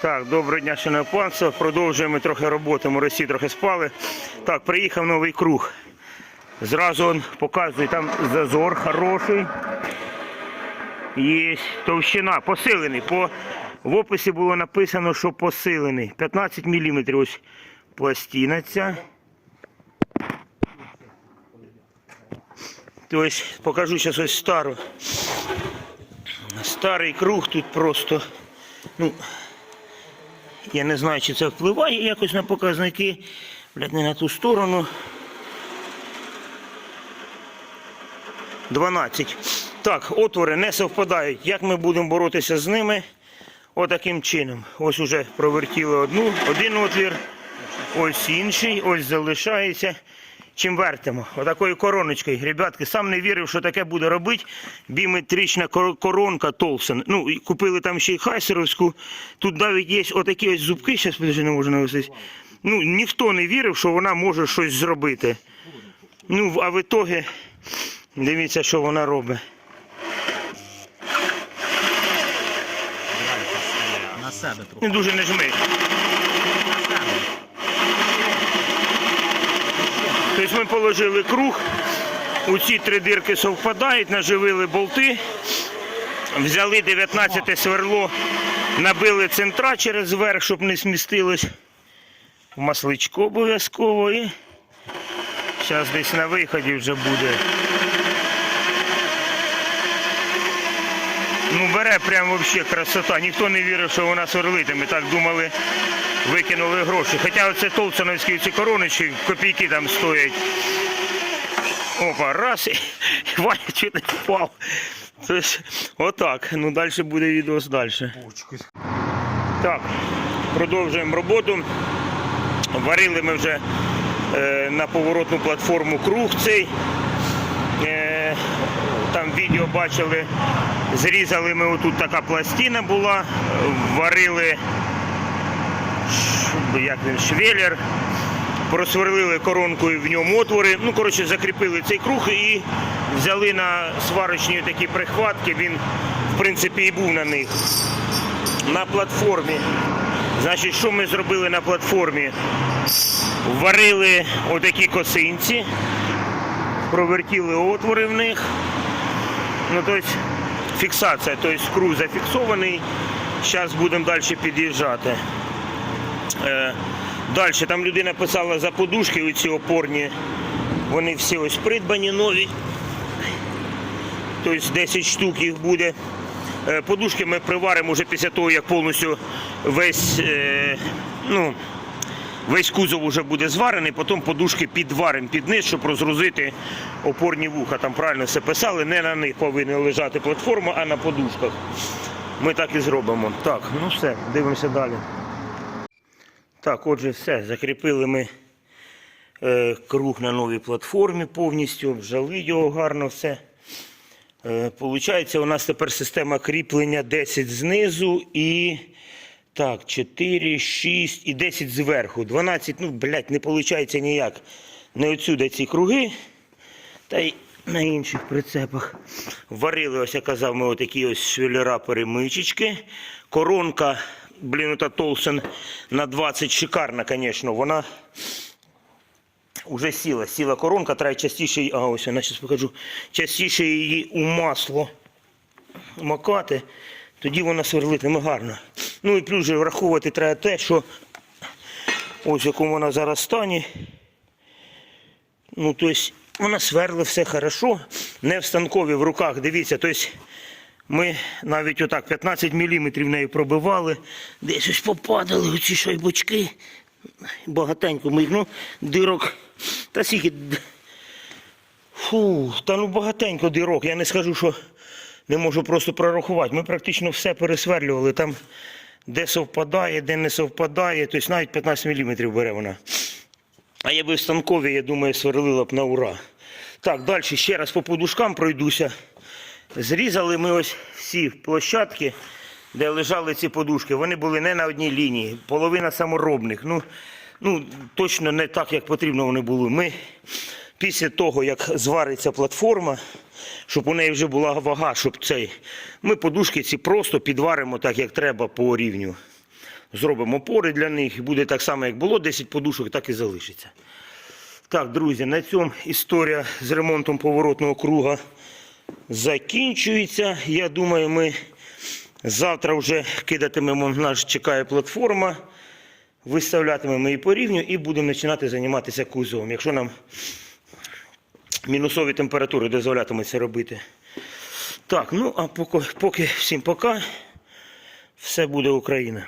Так, доброго дня, шановне панство. Продовжуємо трохи роботи. Ми Росії трохи спали. Так, приїхав новий круг. Зразу он показує, там зазор хороший. Є товщина, посилений. По, в описі було написано, що посилений. 15 мм ось пластина ця. Тобто покажу зараз ось стару. Старий круг тут просто. Ну, я не знаю, чи це впливає якось на показники. Блядь, не на ту сторону. 12. Так, отвори не совпадають. Як ми будемо боротися з ними? Отаким чином. Ось уже провертіли одну, один отвір, ось інший, ось залишається. Чим вертимо? Отакою короночкою. Ребятки, сам не вірив, що таке буде робити. Біметрична коронка Толсен. Ну, і купили там ще й хайсеровську. Тут навіть є отакі ось зубки, зараз подожди, не можу навесити. Ну, ніхто не вірив, що вона може щось зробити. Ну, а в ітогі, дивіться, що вона робить. На себе трохи. Не дуже не жми. Тобто ми положили круг, у ці три дирки совпадають, наживили болти, взяли 19 сверло, набили центра через верх, щоб не смістилось. Масличко обов'язково і зараз десь на виході вже буде. Ну бере прям взагалі красота. Ніхто не вірив, що вона сверлитиме. Так думали, викинули гроші. Хоча оце толсоновські ці короночки, копійки там стоять. Опа, раз, і Ваня чуть не впав. Тобто, отак. Ну далі буде відео далі. Так, продовжуємо роботу. Варили ми вже е, на поворотну платформу круг цей. Відео бачили, зрізали ми отут така пластина була, варили як він, швеллер, просверлили коронкою в ньому отвори. Ну, коротше, закріпили цей круг і взяли на сварочні такі прихватки. Він, в принципі, і був на них. На платформі. Значить, що ми зробили на платформі? Варили отакі косинці провертіли отвори в них. Ну, тобто фіксація, тобто круг зафіксований. Зараз будемо далі під'їжджати. Е, далі там людина писала за подушки, оці опорні. Вони всі ось придбані нові. Тобто 10 штук їх буде. Е, Подушки ми приваримо вже після того, як повністю весь, е, ну, весь кузов вже буде зварений, потім подушки підваримо під низ, щоб розгрузити опорні вуха. Там правильно все писали, не на них повинна лежати платформа, а на подушках. Ми так і зробимо. Так, ну все, дивимося далі. Так, отже, все. Закріпили ми е, круг на новій платформі повністю, обжали його гарно все. Е, Получається, у нас тепер система кріплення 10 знизу і так, 4, 6 і 10 зверху. 12, ну, блядь, не виходить ніяк. Не отсюди ці круги, та й на інших прицепах. Варили, ось я казав, ми отакі ось швеллера перемичечки. Коронка, блін, ота Толсен на 20 шикарна, звісно. Вона Уже сіла, сіла коронка, треба частіше а ось я зараз покажу, частіше її у масло макати, тоді вона сверлитиме гарно. Ну і плюс же враховувати треба те, що ось в якому вона зараз стані. Ну, тобто вона сверли все хорошо, не в станкові в руках, дивіться, тобто ми навіть отак 15 мм нею пробивали, десь ось попадали оці шайбочки. Багатенько ми, ну, дирок. Та скільки. Фу, та ну багатенько дирок. Я не скажу, що не можу просто прорахувати. Ми практично все пересверлювали. Там де совпадає, де не совпадає. Тобто навіть 15 мм бере вона. А я би в станкові, я думаю, сверлила б на ура. Так, далі ще раз по подушкам пройдуся. Зрізали ми ось всі площадки, де лежали ці подушки. Вони були не на одній лінії, половина саморобних. Ну, ну точно не так, як потрібно вони були. Ми після того, як звариться платформа, щоб у неї вже була вага, щоб цей. Ми подушки ці просто підваримо так, як треба по рівню. зробимо опори для них. І буде так само, як було, 10 подушок, так і залишиться. Так, друзі, на цьому історія з ремонтом поворотного круга закінчується. Я думаю, ми завтра вже кидатимемо, нас чекає платформа, виставлятимемо її по рівню і будемо починати займатися кузовом. Якщо нам мінусові температури дозволятимуть робити. Так, ну а поки, поки всім пока. Все буде Україна.